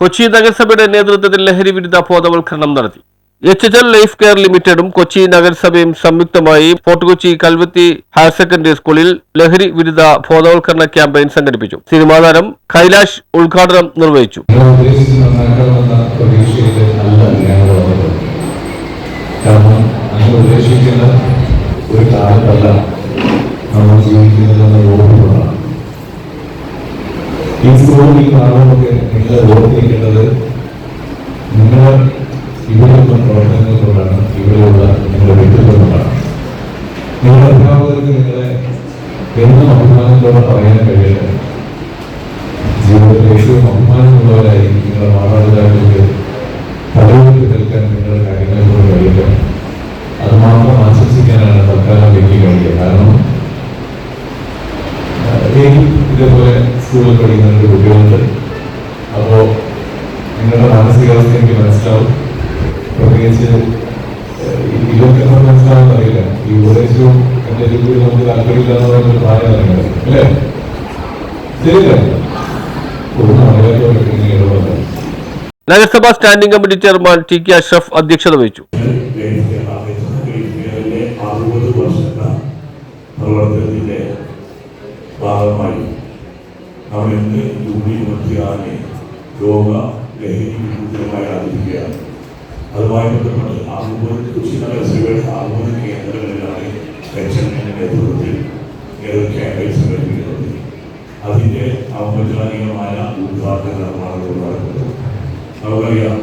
Kochi നഗരസഭയുടെ നേതൃത്വത്തിൽ ലഹരി വിരുദ്ധ ബോധവൽക്കരണം നടത്തി. H H L life care ലിമിറ്റഡും Kochi നഗരസഭയും സംയുക്തമായി fort Kochi Kalvathi higher secondary സ്കൂളിൽ ലഹരി വിരുദ്ധ ബോധവൽക്കരണ ക്യാമ്പയിൻ സംഘടിപ്പിച്ചു. സിനിമാ താരം കൈലാഷ് ഉദ്ഘാടനം നിർവഹിച്ചു. ഒരു കാലത്തല്ല നമ്മൾ ഓർമ്മകളാണ് ഈ കാലമൊക്കെ നിങ്ങൾ ഓർത്തിരിക്കേണ്ടത് നിങ്ങൾ ഇവിടെയുള്ള പ്രവർത്തനങ്ങൾ കൊണ്ടാണ് ഇവിടെയുള്ള നിങ്ങളുടെ വ്യക്തിത്വം കൊണ്ടാണ് നിങ്ങളുടെ അധ്യാപകർക്ക് നിങ്ങളെ എന്നും അഭിമാനത്തോടെ പറയാൻ കഴിയട്ടെ. ജീവിതത്തിൽ ഏറ്റവും അഭിമാനമുള്ളവരായി നിങ്ങളുടെ മാതാപിതാക്കൾക്ക് തലവെടുത്ത് നിൽക്കാൻ നിങ്ങളുടെ കാര്യങ്ങളെക്കൊണ്ട് കഴിയില്ല അത് മാത്രം ആശ്വസിക്കാനാണ് തൽക്കാലം എനിക്ക് കഴിയുക. കാരണം എനിക്കും ഇതേപോലെ സ്കൂളിൽ പഠിക്കുന്ന രണ്ട് കുട്ടികളുണ്ട്. അപ്പോൾ നിങ്ങളുടെ മാനസികാവസ്ഥ എനിക്ക് മനസ്സിലാവും. പ്രത്യേകിച്ച് ഇവർക്കൊന്നും മനസ്സിലാവുമെന്ന് അറിയില്ല. ഈ ഉപദേശവും എന്റെ രീതിയിൽ നമുക്ക് താല്പര്യമില്ല എന്ന് പറയുന്ന പ്രായം അറിയുന്നത് അല്ലേ? ശരിയല്ലേ? ഒന്നും അറിയാത്തവരൊക്കെ ഇങ്ങനെ നഗരസഭാ standing committee chairman T K Ashraf അധ്യക്ഷത വഹിച്ചു. ഗൾഫിലെ ഇന്ന് ജൂൺ ഇരുപത്തിയാറിന് ലോക ലഹരി വിരുദ്ധമായി ആചരിക്കുകയാണ്. അതുമായി ബന്ധപ്പെട്ട് അറുപത് കൊച്ചി നഗരസഭയുടെ അറുപത് കേന്ദ്രങ്ങളിലാണ് എമ്മിന്റെ നേതൃത്വത്തിൽ ഏതൊരു ക്യാമ്പയിൻ സംഘടിപ്പിക്കുന്നത്. അതിന്റെ ഔപചാരികമായ ഉദ്ഘാടന നിർമ്മാണങ്ങൾ നടക്കുന്നത് നമുക്കറിയാം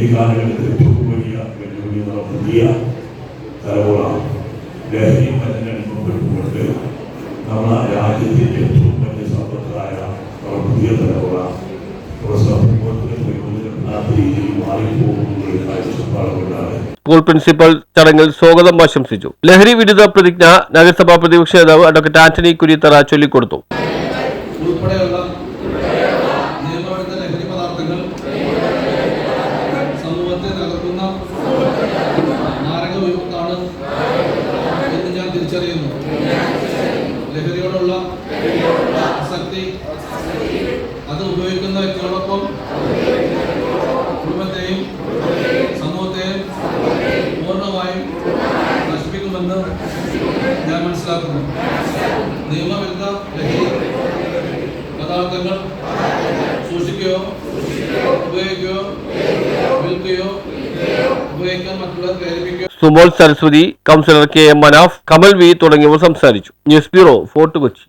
ഈ കാലഘട്ടത്തിൽ ഏറ്റവും വലിയ വെല്ലുവിളി പുതിയ തലമുറ ലഹരി മരുന്ന് അനുഭവപ്പെട്ടുകൊണ്ട് നമ്മളെ രാജ്യത്തിന്റെ ഏറ്റവും വലിയ സമ്പത്തായ നമ്മുടെ പുതിയ തലമുറ സ്കൂൾ പ്രിൻസിപ്പൽ ചടങ്ങിൽ സ്വാഗതം ആശംസിച്ചു. ലഹരി വിരുദ്ധ പ്രതിജ്ഞ നഗരസഭാ പ്രതിപക്ഷ നേതാവ് അഡ്വക്കേറ്റ് ആന്റണി കുരിത്തറ ചൊല്ലിക്കൊടുത്തു. ഉൾപ്പെടെയുള്ള നിയമവിരുദ്ധ ലഹരി പദാർത്ഥങ്ങൾ സമൂഹത്തെ തകർക്കുന്ന മാരക വിപത്താണ് എന്ന് ഞാൻ തിരിച്ചറിയുന്നു ലഹരിയോടുള്ള ആസക്തി. അത് ഉപയോഗിക്കുന്ന വ്യക്തികളോടൊപ്പം കുടുംബത്തെയും സമൂഹത്തെയും പൂർണമായും നശിപ്പിക്കുമെന്ന് ഞാൻ മനസ്സിലാക്കുന്നു. നിയമവിരുദ്ധ ലഹരി പദാർത്ഥങ്ങൾ സൂക്ഷിക്കുകയോ ഉപയോഗിക്കുകയോ വിൽക്കുകയോ ഉപയോഗിക്കാൻ മറ്റുള്ളവർ പ്രേരിപ്പിക്കുകയോ Sumol Saraswathi councillor K M Manaf Kamal V തുടങ്ങിയവർ സംസാരിച്ചു. News bureau Fort Kochi.